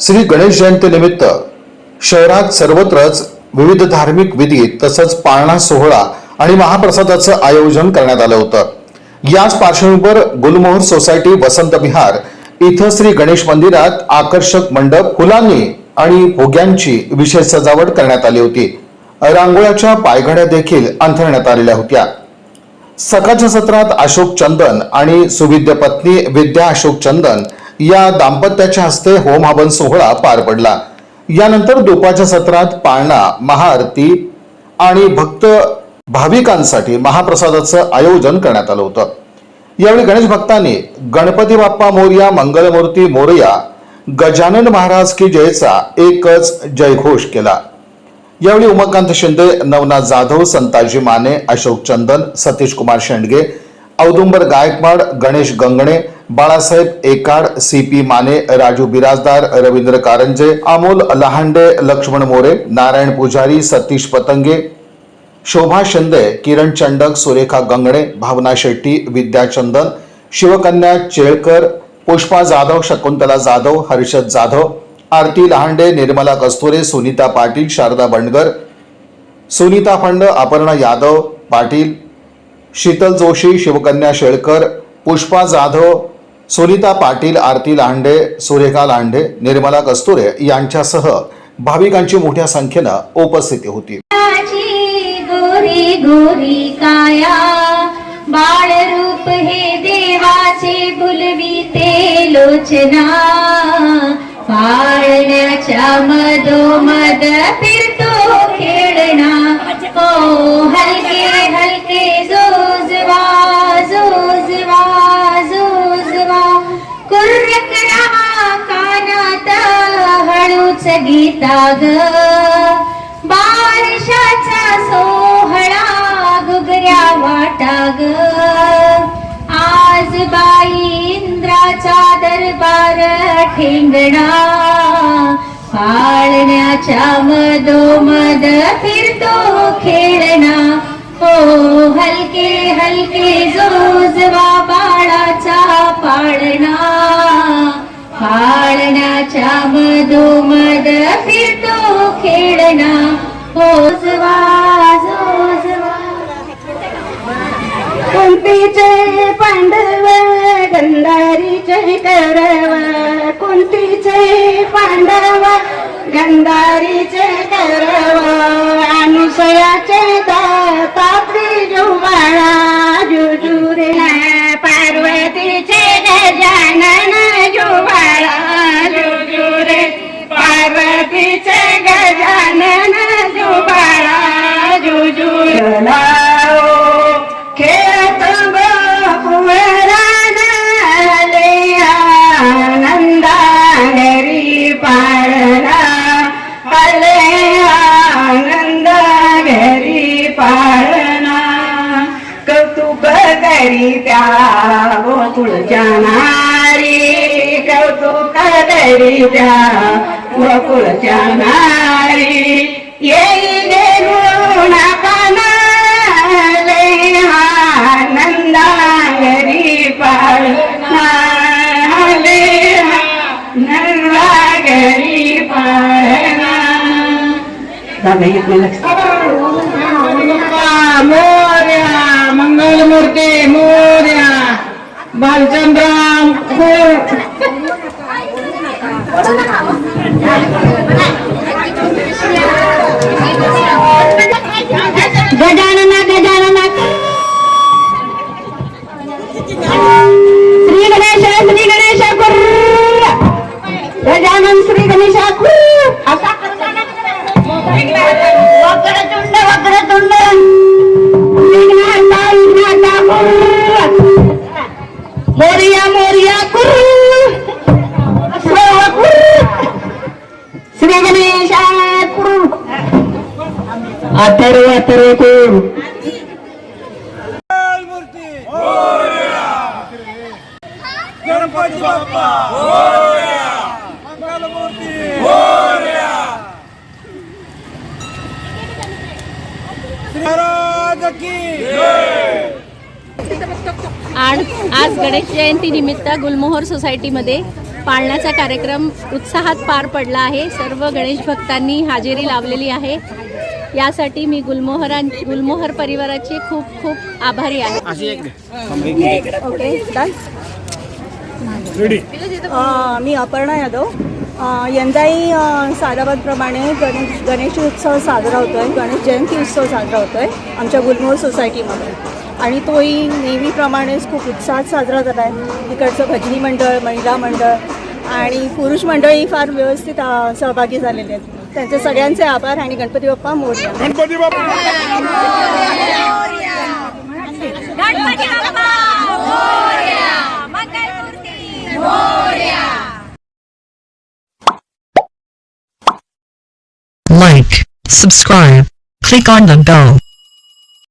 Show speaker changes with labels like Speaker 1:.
Speaker 1: श्री गणेश जयंतीनिमित्त शहरात सर्वत्रच विविध धार्मिक विधी तसंच पाळणा सोहळा आणि महाप्रसादाचं आयोजन करण्यात आलं होतं. याच पार्श्वभूमीवर गुलमोहर सोसायटी वसंत विहार इथं श्री गणेश मंदिरात आकर्षक मंडप फुलांनी आणि भोग्यांची विशेष सजावट करण्यात आली होती. रांगोळ्याच्या पायघड्या देखील अंथरण्यात आलेल्या होत्या. सकाळच्या सत्रात अशोक चंदन आणि सुविद्य पत्नी विद्या अशोक चंदन या दाम्पत्याच्या हस्ते होम हवन सोहळा पार पडला. यानंतर दुपारच्या सत्रात पाळणा महाआरती आणि भक्त भाविकांसाठी महाप्रसादाचं आयोजन करण्यात आलं होतं. यावेळी गणेश भक्तांनी गणपती बाप्पा मोरया मंगलमूर्ती मोरया गजानन महाराज की जयचा एकच जयघोष केला. यावेळी उमाकांत शिंदे नवनाथ जाधव संताजी माने अशोक चंदन सतीश कुमार शेंडगे औदुंबर गायकवाड गणेश गंगणे बाळासाहेब एकाड सी पी माने राजू बिराजदार रवींद्र कारंजे अमोल लहांडे लक्ष्मण मोरे नारायण पुजारी सतीश पतंगे शोभा शिंदे किरण चंडक सुरेखा गंगणे भावना शेट्टी विद्या चंदन शिवकन्या चेळकर पुष्पा जाधव शकुंतला जाधव हर्षद जाधव आरती लहांडे निर्मला कस्तुरे सुनीता पाटील शारदा बंडगर सुनीता फंड अपर्णा यादव पाटील शीतल जोशी शिवकन्या शेळकर पुष्पा जाधव सुनीता पाटील आरती लांडे सुरेखा लांडे निर्मला कस्तुरे यांच्यासह भाविकांची मोठ्या संख्येनं उपस्थिती होती.
Speaker 2: गोरी गोरी काया बाळ रूप हे देवाचे बुलविते लोचना. पाळण्याच्या मधोमध फिरतो खेळणा ओ हलके गीता ग बारशाचा सोहळा गुगऱ्या वाटा ग आज बाई इंद्राचा दरबार ठेंगणा. पाळण्याच्या मदोमद फिरतो खेळणा. हो हलके हलके जोजवा बाळाचा पाळणा. पाळण्याच्या मधोमध फिरतो खेळणा. हो जोजवा
Speaker 3: कुंतीचे पांडव गंधारीचे करव. कुंतीचे पांडव गंधारीचे करव. अनुसया पार्वतीचे गजानन जुबाळा जुजुरे खेळत गोपुराले आनंदा घरी पाळणा. आले नंदा घरी पाळणा. कौतुक करी त्या गोकुळच्या नारी. कौतुक करी त्या गोकुळच्या नारी येई गेलो नाकानाले आनंदा घरी पाळणा आले नंदा घरी पाळणा दादा येत नाही लक्ष मोर्या. मंगलमूर्ती मोर्या बालचंद्राम अथर्व अथर्व कुर्र
Speaker 4: गणपती बाप्पा. मंगलमूर्ती महाराज की.
Speaker 5: आज आज गणेश जयंती निमित्त गुलमोहर सोसायटीमध्ये
Speaker 2: पाळण्याचा कार्यक्रम उत्साहात पार पडला आहे. सर्व गणेश भक्तांनी हजेरी लावलेली आहे. यासाठी मी गुलमोहरां गुलमोहर परिवाराची खूप खूप आभारी आहे.
Speaker 5: ओके मी अपर्णा यादव. यंदाही अ, साराबादप्रमाणे गणेश गणेश उत्सव साजरा होतो आहे गणेश जयंती उत्सव साजरा होतो आहे आमच्या गुलमोहर सोसायटीमध्ये. आणि तोही नेहमीप्रमाणेच खूप उत्साहात साजरा झाला आहे. इकडचं भजनी मंडळ महिला मंडळ आणि पुरुष मंडळही फार व्यवस्थित सहभागी झालेले आहेत. त्यांचे सगळ्यांचे आभार आणि Ganpati Bappa Morya.
Speaker 6: Ganpati Bappa
Speaker 7: like, subscribe, click on the bell.